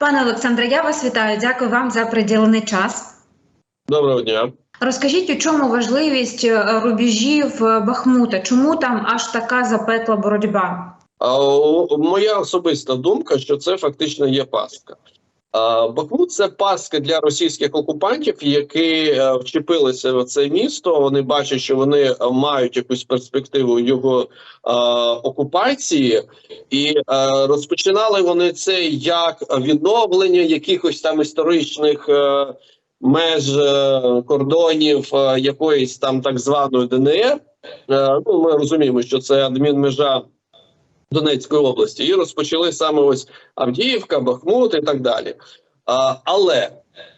Пане Олександре, я вас вітаю. Дякую вам за приділений час. Доброго дня. Розкажіть, у чому важливість рубіжів рубежів е, Бахмута? Чому там аж така запекла боротьба? А, моя особиста думка, що це фактично є пастка. А, Бахмут це пастка для російських окупантів, які е, вчепилися в це місто. Вони бачать, що вони е, мають якусь перспективу його е, окупації, і е, розпочинали вони це як відновлення якихось там історичних. Е, Меж е, кордонів е, якоїсь там так званої ДНР. Е, Ну, ми розуміємо, що це адмінмежа Донецької області, і розпочали саме ось Авдіївка, Бахмут і так далі. Але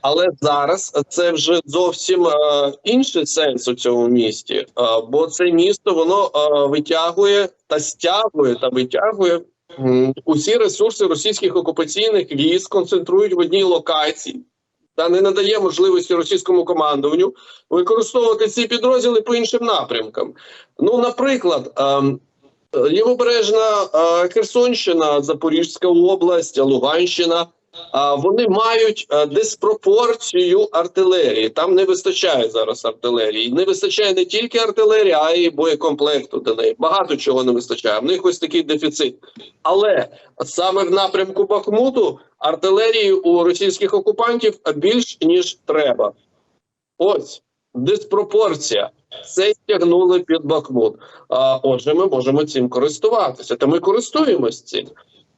але зараз це вже зовсім е, інший сенс у цьому місті, бо це місто воно е, витягує та стягує та витягує усі ресурси російських окупаційних військ, концентрують в одній локації. Та не надає можливості російському командуванню використовувати ці підрозділи по іншим напрямкам. Ну, наприклад, ем, Лівобережна е, Херсонщина, Запорізька область, Луганщина. Вони мають е, диспропорцію артилерії. Там не вистачає зараз артилерії. Не вистачає не тільки артилерії, а й боєкомплекту до неї. Багато чого не вистачає. В них ось такий дефіцит. Але саме в напрямку Бахмуту артилерії у російських окупантів більш ніж треба. Ось диспропорція. Це стягнули під Бахмут. А, отже, ми можемо цим користуватися. Та ми користуємось цим.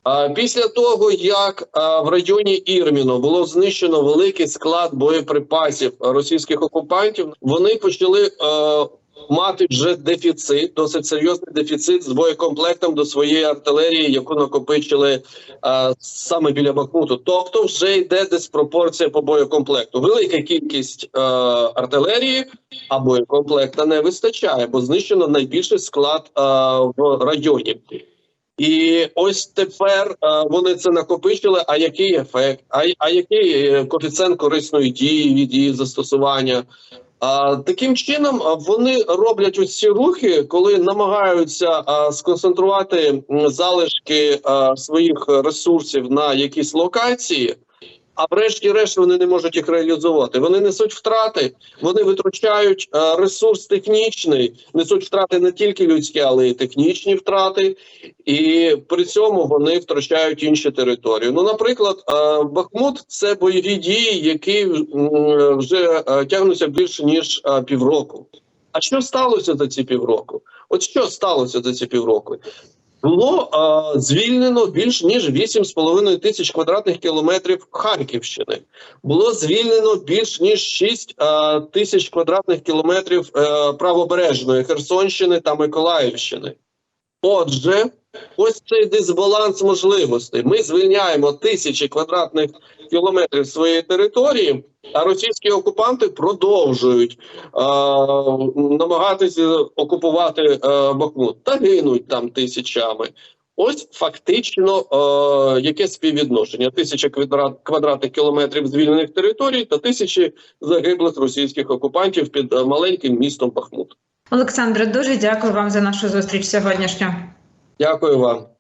А, після того, як в районі Ірміно було знищено великий склад боєприпасів російських окупантів, вони почали а, мати вже дефіцит, досить серйозний дефіцит з боєкомплектом до своєї артилерії, яку накопичили а, саме біля Бахмуту. Тобто, вже йде диспропорція по боєкомплекту. Велика кількість а, артилерії, а боєкомплекта не вистачає, бо знищено найбільший склад а, в районі. І ось тепер а, вони це накопичили. А який ефект? А, а який е, коефіцієнт корисної дії від її застосування? А, таким чином вони роблять ось ці рухи, коли намагаються сконцентрувати залишки своїх ресурсів на якісь локації. А врешті-решт вони не можуть їх реалізувати. Вони несуть втрати, вони витрачають е, ресурс технічний, несуть втрати не тільки людські, але й технічні втрати, і при цьому вони втрачають інші території. Ну, наприклад, е, Бахмут це бойові дії, які вже е, тягнуться більше ніж півроку. А що сталося за ці півроку? От що сталося за ці півроку? Було е, звільнено більш ніж 8,5 тисяч квадратних кілометрів Харківщини. Було звільнено більш ніж 6 е, тисяч квадратних кілометрів е, правобережної Херсонщини та Миколаївщини. Отже, ось цей дисбаланс можливостей. Ми звільняємо тисячі квадратних кілометрів своєї території, а російські окупанти продовжують е, намагатися окупувати е, Бахмут та гинуть там тисячами. Ось фактично е, яке співвідношення: тисяча квадрат, квадратних кілометрів звільнених територій та тисячі загиблих російських окупантів під е, маленьким містом Бахмут. Олександре, дуже дякую вам за нашу зустріч сьогоднішню. Дякую вам.